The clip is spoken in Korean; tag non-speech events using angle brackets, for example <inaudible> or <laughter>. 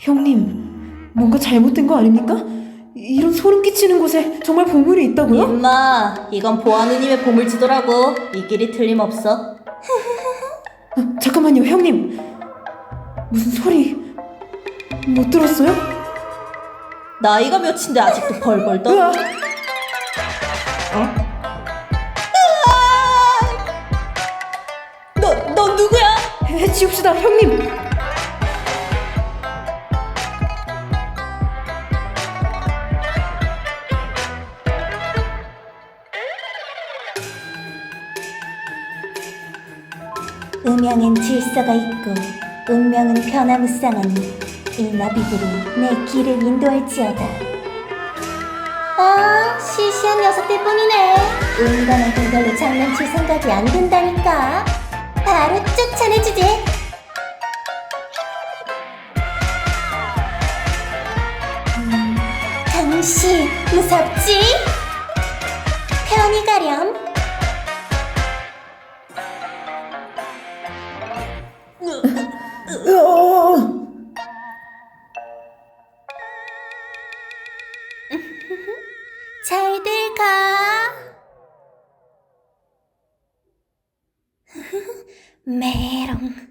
형님, 뭔가 잘못된 거 아닙니까? 이런 소름 끼치는 곳에 정말 보물이 있다고요? 임마, 이건 보아누님의 보물지도라고. 이 길이 틀림없어. 어, <laughs> 잠깐만요, 형님. 무슨 소리 못 들었어요? 나이가 몇인데 아직도 벌벌 떠? 으아! 너, 너 누구야? 해치웁시다, 형님. 음양엔 질서가 있고 운명은 변화무쌍하니 이 나비들이 내 길을 인도할지어다. 아, 시시한 녀석들 뿐이네. 인간한테 별로 장난칠 생각이 안 든다니까. 바로 쫓아내주지. 음, 당시 무섭지? 잘들 가. <laughs> 메롱.